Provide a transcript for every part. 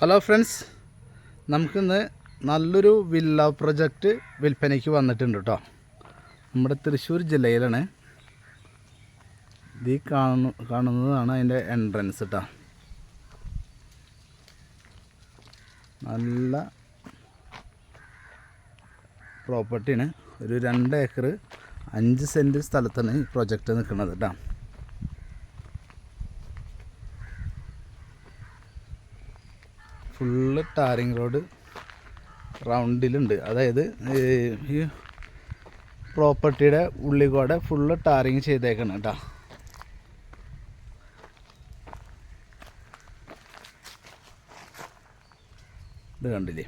Hello friends നമുക്കിന്ന് നല്ലൊരു villa project വിൽപ്പനയ്ക്ക് വന്നിട്ടുണ്ട് കേട്ടോ നമ്മുടെ തൃശ്ശൂർ ജില്ലയിലാണ്. ഇത് കാണുന്നു കാണുന്നതാണ് അതിന്റെ എൻട്രൻസ് കേട്ടോ നല്ല പ്രോപ്പർട്ടിയാണ് ഒരു രണ്ട് ഏക്കർ അഞ്ച് സെന്റ് സ്ഥലത്താണ് ഈ പ്രൊജക്റ്റ് നിൽക്കുന്നത് കേട്ടോ ടാറിങ് റോഡ് റൗണ്ടിലുണ്ട്. അതായത് ഈ പ്രോപ്പർട്ടിയുടെ ഉള്ളിൽ കൂടെ ഫുള്ള് ടാറിങ് ചെയ്തേക്കണം കേട്ടോ ഇത് കണ്ടില്ലേ?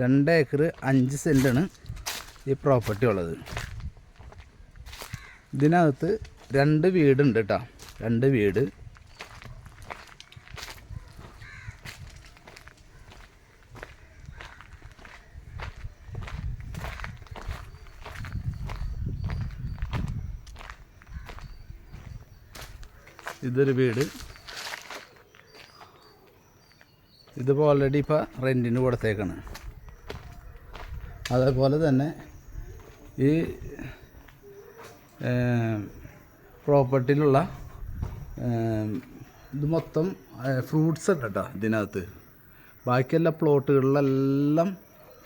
രണ്ട് ഏക്കർ അഞ്ച് സെന്റാണ് ഈ പ്രോപ്പർട്ടി ഉള്ളത്. ഇതിനകത്ത് രണ്ട് വീടുണ്ട് കേട്ടോ രണ്ട് വീട്. ഇതൊരു വീട്. ഇതിപ്പോൾ ഓൾറെഡി ഇപ്പോൾ റെന്റിന് കൊടുത്തേക്കാണ്. അതേപോലെ തന്നെ ഈ പ്രോപ്പർട്ടിയിലുള്ള ഇത് മൊത്തം ഫ്രൂട്ട്സ് ഉണ്ട് കേട്ടോ ഇതിനകത്ത്. ബാക്കിയെല്ലാ പ്ലോട്ടുകളിലെല്ലാം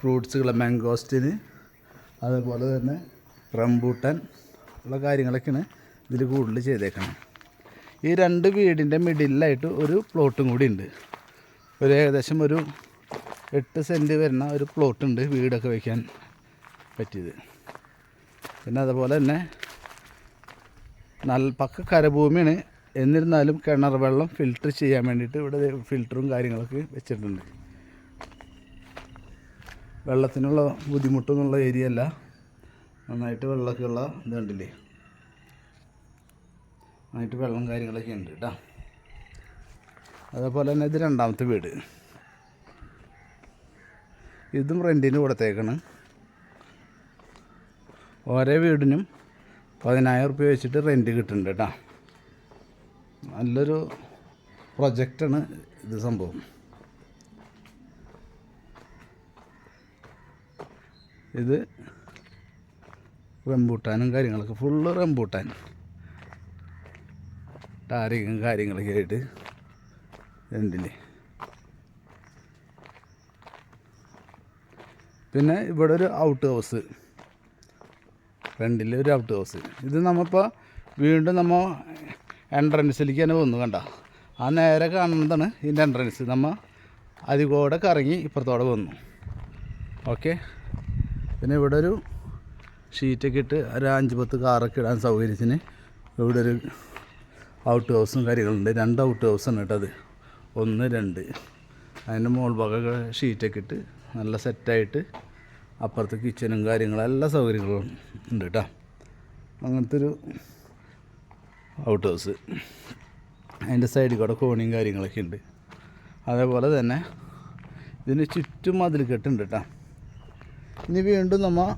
ഫ്രൂട്ട്സുകൾ മാംഗോസ്റ്റിന് അതേപോലെ തന്നെ റംബൂട്ടൻ ഉള്ള കാര്യങ്ങളൊക്കെയാണ് ഇതിൽ കൂടുതൽ ചെയ്തേക്കണം. ഈ രണ്ട് വീടിന്റെ മിഡിലായിട്ട് ഒരു പ്ലോട്ടും കൂടി ഉണ്ട്. ഒരു ഏകദേശം ഒരു എട്ട് സെന്റ് വരുന്ന ഒരു പ്ലോട്ടുണ്ട് വീടൊക്കെ വയ്ക്കാൻ പറ്റിയത്. പിന്നെ അതുപോലെ തന്നെ നല്ല പക്ക കരഭൂമിയാണ്. എന്നിരുന്നാലും കിണർ വെള്ളം ഫിൽട്ടർ ചെയ്യാൻ വേണ്ടിയിട്ട് ഇവിടെ ഫിൽറ്ററും കാര്യങ്ങളൊക്കെ വെച്ചിട്ടുണ്ട്. വെള്ളത്തിനുള്ള ബുദ്ധിമുട്ടൊന്നുള്ള ഏരിയ അല്ല. നന്നായിട്ട് വെള്ളമൊക്കെ ഉള്ള ഇത് കണ്ടില്ലേ? നന്നായിട്ട് വെള്ളം കാര്യങ്ങളൊക്കെ ഉണ്ട് കേട്ടോ അതേപോലെ തന്നെ ഇത് രണ്ടാമത്തെ വീട്. ഇതും റെന്റിന് കൊടുത്തേക്കാണ്. ഓരോ വീടിനും പതിനായിരം റുപ്യ വെച്ചിട്ട് റെന്റ് കിട്ടുന്നുണ്ട് കേട്ടോ നല്ലൊരു പ്രൊജക്റ്റാണ് ഇത് സംഭവം. ഇത് റംബൂട്ടാനും കാര്യങ്ങളൊക്കെ ഫുള്ള് റംബൂട്ടാൻ. ടാരിങ്ങും കാര്യങ്ങളൊക്കെ ആയിട്ട് രണ്ടില്ലേ? പിന്നെ ഇവിടെ ഒരു ഔട്ട് ഹൗസ് ഫ്രണ്ടിൽ ഒരു ഔട്ട് ഹൗസ് ഇത് നമ്മളിപ്പോൾ വീണ്ടും നമ്മൾ എൻട്രൻസിലേക്ക് തന്നെ വന്നു കണ്ട. ആ നേരെ കാണുന്നതാണ് ഇതിന്റെ എൻട്രൻസ് നമ്മൾ അതികൂടെ കറങ്ങി ഇപ്പുറത്തോടെ വന്നു. ഓക്കെ പിന്നെ ഇവിടെ ഒരു ഷീറ്റൊക്കെ ഇട്ട് ഒരു അഞ്ച് പത്ത് കാറൊക്കെ ഇടാൻ സൗകര്യത്തിന് ഇവിടെ ഒരു ഔട്ട് ഹൗസും കാര്യങ്ങളുണ്ട്. രണ്ട് ഔട്ട് ഹൗസാണ് കേട്ടത് ഒന്ന് രണ്ട്. അതിന്റെ മോൾ ഭാഗമൊക്കെ ഷീറ്റൊക്കെ ഇട്ട് നല്ല സെറ്റായിട്ട് അപ്പുറത്ത് കിച്ചനും കാര്യങ്ങളും എല്ലാ സൗകര്യങ്ങളും ഉണ്ട് കേട്ടോ. അങ്ങനത്തെ ഒരു ഔട്ട് ഹൗസ്. അതിന്റെ സൈഡിൽ കൂടെ കോണിയും കാര്യങ്ങളൊക്കെ ഉണ്ട്. അതേപോലെ തന്നെ ഇതിന് ചുറ്റും മതിൽ കെട്ടുണ്ട് കേട്ടോ. ഇനി വീണ്ടും നമ്മൾ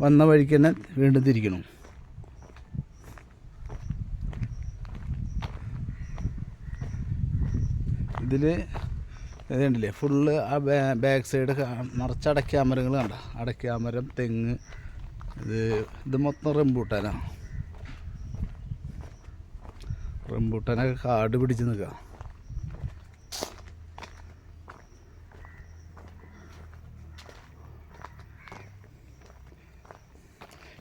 വന്ന വഴിക്ക് തന്നെ വീണ്ടും തിരിക്കണം. ഇതിൽ ഇതുണ്ടല്ലേ ഫുള്ള് ആ ബാക്ക് സൈഡ് നിറച്ച് അടയ്ക്കാമരങ്ങൾ കണ്ട? അടയ്ക്കാമരം തെങ്ങ് ഇത് ഇത് മൊത്തം റംബൂട്ടാനാണ് റംബൂട്ടാനൊക്കെ കാട് പിടിച്ച് നിൽക്കുക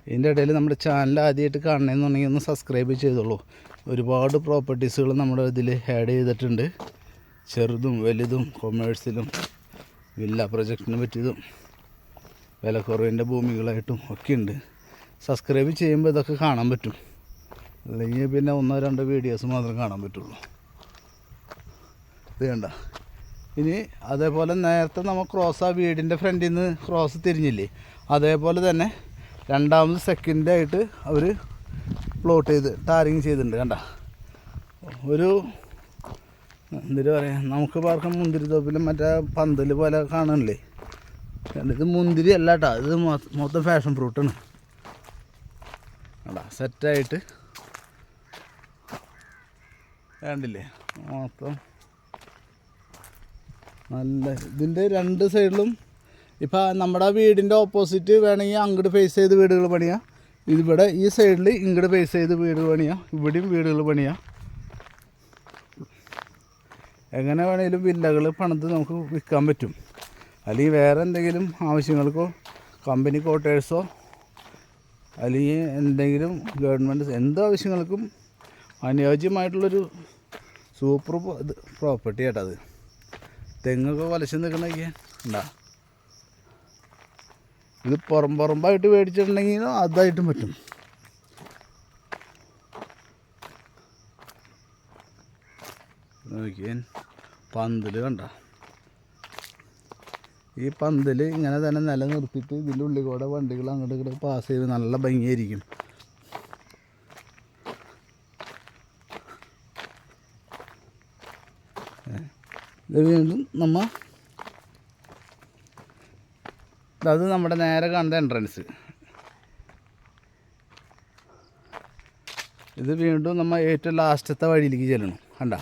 ഇതിന്റെ ഇടയിൽ നമ്മുടെ ചാനൽ ആദ്യമായിട്ട് കാണണമെന്നുണ്ടെങ്കിൽ ഒന്ന് സബ്സ്ക്രൈബ് ചെയ്തോളൂ. ഒരുപാട് പ്രോപ്പർട്ടീസുകൾ നമ്മുടെ ഇതിൽ ആഡ് ചെയ്തിട്ടുണ്ട്. ചെറുതും വലുതും കൊമേഴ്സിലും വില്ല പ്രൊജക്റ്റിനെ പറ്റിയതും വിലക്കുറവിന്റെ ഭൂമികളായിട്ടും ഒക്കെ ഉണ്ട് സബ്സ്ക്രൈബ് ചെയ്യുമ്പോൾ ഇതൊക്കെ കാണാൻ പറ്റും. അല്ലെങ്കിൽ പിന്നെ ഒന്നോ രണ്ടോ വീഡിയോസ് മാത്രം കാണാൻ പറ്റുള്ളൂ. ഇത് കണ്ട? ഇനി അതേപോലെ നേരത്തെ നമ്മൾ ക്രോസ് ആ വീടിന്റെ ഫ്രണ്ടിൽ നിന്ന് ക്രോസ് തിരിഞ്ഞില്ലേ? അതേപോലെ തന്നെ രണ്ടാമത് സെക്കൻഡായിട്ട് അവർ പ്ലോട്ട് ചെയ്ത് ടാരിങ് ചെയ്തിട്ടുണ്ട്. കണ്ട? ഒരു എന്തിനു പറയാം? നമുക്ക് പാർക്കം മുന്തിരി തോപ്പിലും മറ്റേ പന്തൽ പോലെ കാണണില്ലേ ഇത് മുന്തിരി അല്ല കേട്ടോ ഇത് മൊത്തം ഫാഷൻ ഫ്രൂട്ടാണ് അടാ സെറ്റായിട്ട് വേണ്ടില്ലേ മൊത്തം നല്ല ഇതിന്റെ രണ്ട് സൈഡിലും ഇപ്പം നമ്മുടെ വീടിന്റെ ഓപ്പോസിറ്റ് വേണമെങ്കിൽ അങ്ങോട്ട് ഫേസ് ചെയ്ത് വീടുകൾ പണിയാം. ഇതിവിടെ ഈ സൈഡിൽ ഇങ്ങോട്ട് ഫേസ് ചെയ്ത് വീട് പണിയാം. ഇവിടെയും വീടുകൾ പണിയാം. എങ്ങനെ വേണമെങ്കിലും വില്ലകൾ പണിത് നമുക്ക് വിൽക്കാൻ പറ്റും. അല്ലെങ്കിൽ വേറെ എന്തെങ്കിലും ആവശ്യങ്ങൾക്കോ കമ്പനി ക്വാർട്ടേഴ്സോ അല്ലെങ്കിൽ എന്തെങ്കിലും ഗവൺമെന്റ് എന്ത് ആവശ്യങ്ങൾക്കും അനുയോജ്യമായിട്ടുള്ളൊരു സൂപ്പർ ഇത് പ്രോപ്പർട്ടി ആയിട്ടത് തെങ്ങൊക്കെ വലച്ചു നിൽക്കണൊക്കെ ഉണ്ടാ ഇത് പുറം പുറമ്പായിട്ട് മേടിച്ചിട്ടുണ്ടെങ്കിൽ അതായിട്ടും പറ്റും. നോക്കിയൻ പന്തൽ കണ്ട? ഈ പന്തൽ ഇങ്ങനെ തന്നെ നിലനിർത്തിയിട്ട് ഇതിന്റെ ഉള്ളിൽ കൂടെ വണ്ടികൾ അങ്ങോട്ട് ഇങ്ങോട്ട് പാസ് ചെയ്ത് നല്ല ഭംഗിയായിരിക്കും. ഇത് വീണ്ടും നമ്മ അത് നമ്മുടെ നേരെ കണ്ട എൻട്രൻസ് ഇത് വീണ്ടും നമ്മൾ ഏറ്റവും ലാസ്റ്റത്തെ വഴിയിലേക്ക് ചെല്ലണം. കണ്ട?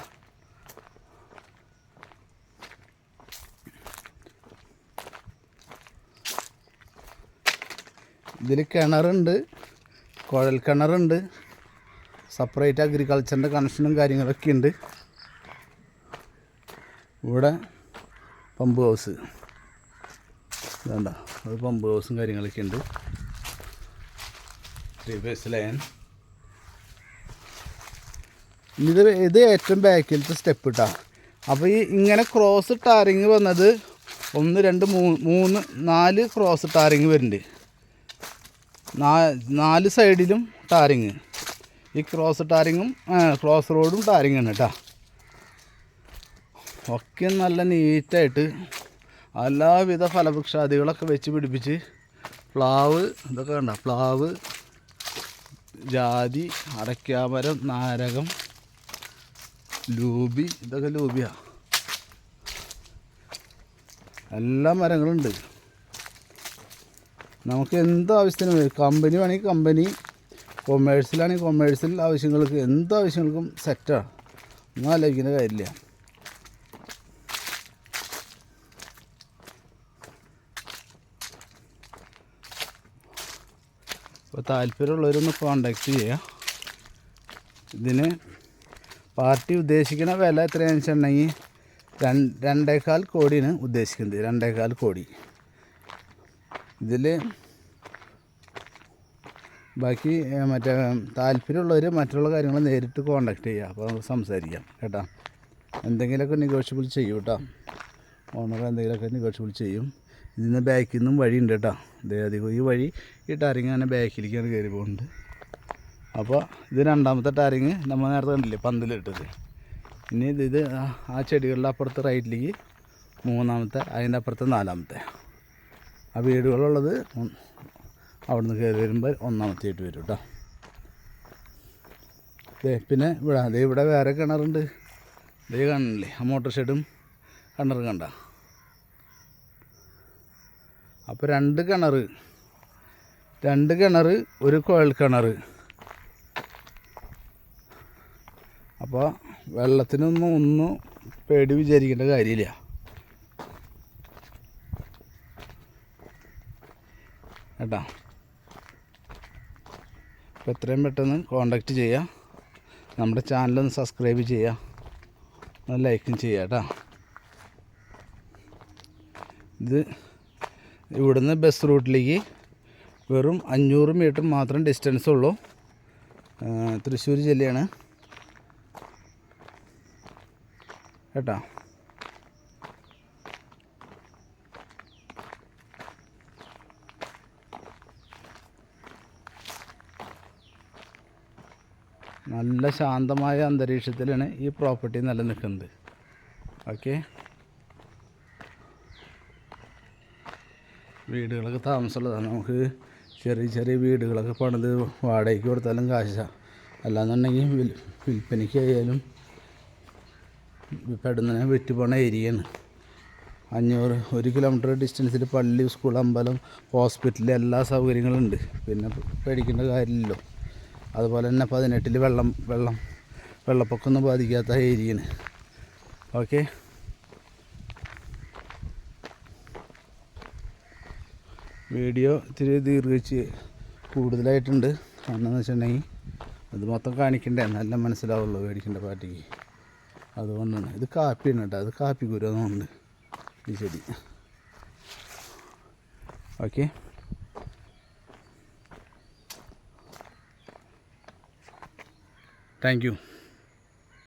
ഇതിൽ കിണറുണ്ട് കുഴൽ കിണറുണ്ട് സെപ്പറേറ്റ് അഗ്രികൾച്ചറിന്റെ കണക്ഷനും കാര്യങ്ങളൊക്കെ ഉണ്ട്. ഇവിടെ പമ്പ് ഹൗസ് വേണ്ട അത് പമ്പ് ഹൗസും കാര്യങ്ങളൊക്കെ ഉണ്ട്. ത്രീ ഫേസ് ലൈൻ ഇത് ഇത് ഏറ്റവും ബാക്കിലത്തെ സ്റ്റെപ്പ് ഇട്ടാ. അപ്പോൾ ഈ ഇങ്ങനെ ക്രോസ് ടാറിങ് വന്നത് ഒന്ന് രണ്ട് മൂന്ന് നാല് ക്രോസ് ടാറിങ് വരുന്നുണ്ട്. നാല് സൈഡിലും ടാരിങ് ഈ ക്രോസ് ടാരിങ്ങും ക്രോസ് റോഡും ടാരിങ്ങാണ് കേട്ടോ ഒക്കെ നല്ല നീറ്റായിട്ട് എല്ലാവിധ ഫലവൃക്ഷാദികളൊക്കെ വെച്ച് പിടിപ്പിച്ച് പ്ലാവ് ഇതൊക്കെ കണ്ട? പ്ലാവ് ജാതി അടയ്ക്കാമരം നാരകം ലൂബി ഇതൊക്കെ ലൂബിയാണ് എല്ലാ മരങ്ങളുണ്ട്. നമുക്ക് എന്ത് ആവശ്യത്തിനും കമ്പനി വേണമെങ്കിൽ കമ്പനി കൊമേഴ്സിലാണെങ്കിൽ കൊമേഴ്സിൽ ആവശ്യങ്ങൾക്ക് എന്ത് ആവശ്യങ്ങൾക്കും സെറ്റാണ് ഒന്നും ആലോചിക്കുന്ന കാര്യമില്ല. അപ്പോൾ താല്പര്യമുള്ളവരൊന്ന് കോണ്ടാക്ട് ചെയ്യുക ഇതിന് പാർട്ടി ഉദ്ദേശിക്കുന്ന വില എത്രയാണെന്ന് വെച്ചിട്ടുണ്ടെങ്കിൽ രണ്ട് രണ്ടേകാൽ കോടിയാണ് ഉദ്ദേശിക്കുന്നത്. രണ്ടേകാൽ കോടി. ഇതിൽ ബാക്കി മറ്റേ താല്പര്യമുള്ളവർ മറ്റുള്ള കാര്യങ്ങൾ നേരിട്ട് കോണ്ടാക്ട് ചെയ്യുക അപ്പോൾ നമുക്ക് സംസാരിക്കാം കേട്ടോ? എന്തെങ്കിലുമൊക്കെ നെഗോഷ്യബിൾ ചെയ്യും കേട്ടോ ഓണർ എന്തെങ്കിലുമൊക്കെ നെഗോഷ്യബിൾ ചെയ്യും. ഇതിന് ബാക്കിൽ നിന്നും വഴിയുണ്ട് കേട്ടോ ദേ അധികം ഈ വഴി ഈ ടാറിങ് അങ്ങനെ ബാക്കിലേക്കാണ് കയറി പോകുന്നുണ്ട് അപ്പോൾ ഇത് രണ്ടാമത്തെ ടാറിങ് നമ്മൾ നേരത്തെ കണ്ടില്ലേ പന്തലിട്ടത് ഇനി ഇത് ഇത് ആ ചെടികളുടെ അപ്പുറത്ത് റൈറ്റിലേക്ക് മൂന്നാമത്തെ അതിന്റെ അപ്പുറത്ത് നാലാമത്തെ. ആ വീടുകളുള്ളത് അവിടെ നിന്ന് കയറി വരുമ്പോൾ ഒന്നാമത്തെ ആയിട്ട് വരും കേട്ടോ ദേ പിന്നെ ഇവിടെ അതേ ഇവിടെ വേറെ കിണറുണ്ട്. ദേ കാണില്ലേ ആ മോട്ടോർ ഷെഡും കിണറും കണ്ട. അപ്പോൾ രണ്ട് കിണർ രണ്ട് കിണർ ഒരു കുഴൽ കിണർ അപ്പോൾ വെള്ളത്തിനൊന്നും ഒന്നും പേടി വിചാരിക്കേണ്ട കാര്യമില്ല. കേട്ടോ. അപ്പോൾ എത്രയും പെട്ടെന്ന് കോണ്ടാക്റ്റ് ചെയ്യുക നമ്മുടെ ചാനലൊന്ന് സബ്സ്ക്രൈബ് ചെയ്യുക ഒന്ന് ലൈക്കും ചെയ്യുക കേട്ടോ. ഇത് ഇവിടുന്ന് ബസ് റൂട്ടിലേക്ക് വെറും അഞ്ഞൂറ് മീറ്റർ മാത്രം ഡിസ്റ്റൻസ് ഉള്ളൂ. തൃശ്ശൂർ ജില്ലയാണ്. കേട്ടോ. നല്ല ശാന്തമായ അന്തരീക്ഷത്തിലാണ് ഈ പ്രോപ്പർട്ടി നിലനിൽക്കുന്നത്. ഓക്കെ വീടുകളൊക്കെ താമസമുള്ളതാണ്. നമുക്ക് ചെറിയ ചെറിയ വീടുകളൊക്കെ പണിത് വാടകയ്ക്ക് കൊടുത്താലും കാശാണ് അല്ലാന്നുണ്ടെങ്കിൽ വിൽ വിൽപ്പനയ്ക്ക് ആയാലും പെടുന്നതിനെ വിറ്റ് പോണ ഏരിയയാണ്. അഞ്ഞൂറ് ഒരു കിലോമീറ്റർ ഡിസ്റ്റൻസിൽ പള്ളി സ്കൂൾ അമ്പലം ഹോസ്പിറ്റൽ എല്ലാ സൗകര്യങ്ങളും ഉണ്ട്. പിന്നെ പേടിക്കേണ്ട കാര്യമില്ലല്ലോ. അതുപോലെ തന്നെ പതിനെട്ടിൽ വെള്ളം വെള്ളം വെള്ളപ്പൊക്കമൊന്നും ബാധിക്കാത്ത ഏരിയയാണ്. ഓക്കെ? വീഡിയോ ഇത്തിരി ദീർഘിച്ച് കൂടുതലായിട്ടുണ്ട്. എന്ന് വെച്ചിട്ടുണ്ടെങ്കിൽ ഇത് മൊത്തം കാണിക്കണ്ടേ? നല്ല മനസ്സിലാവുള്ളൂ മേടിക്കേണ്ട പാർട്ടിക്ക്. അതുകൊണ്ടാണ്. ഇത് കാപ്പിയാണ് കേട്ടോ. അത് കാപ്പി കുരുന്നുണ്ട് ഈ ശരി ഓക്കെ? Thank you